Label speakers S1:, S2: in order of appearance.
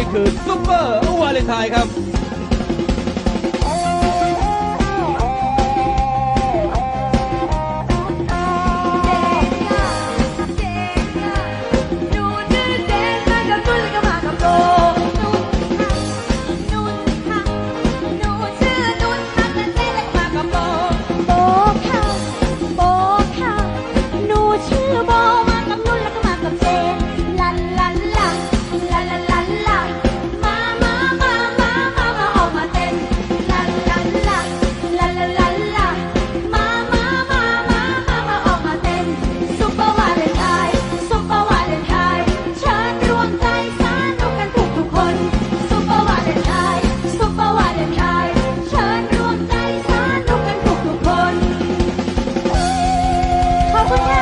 S1: ี่คือซุปเปอร์วาเลนไทน์ครับ over.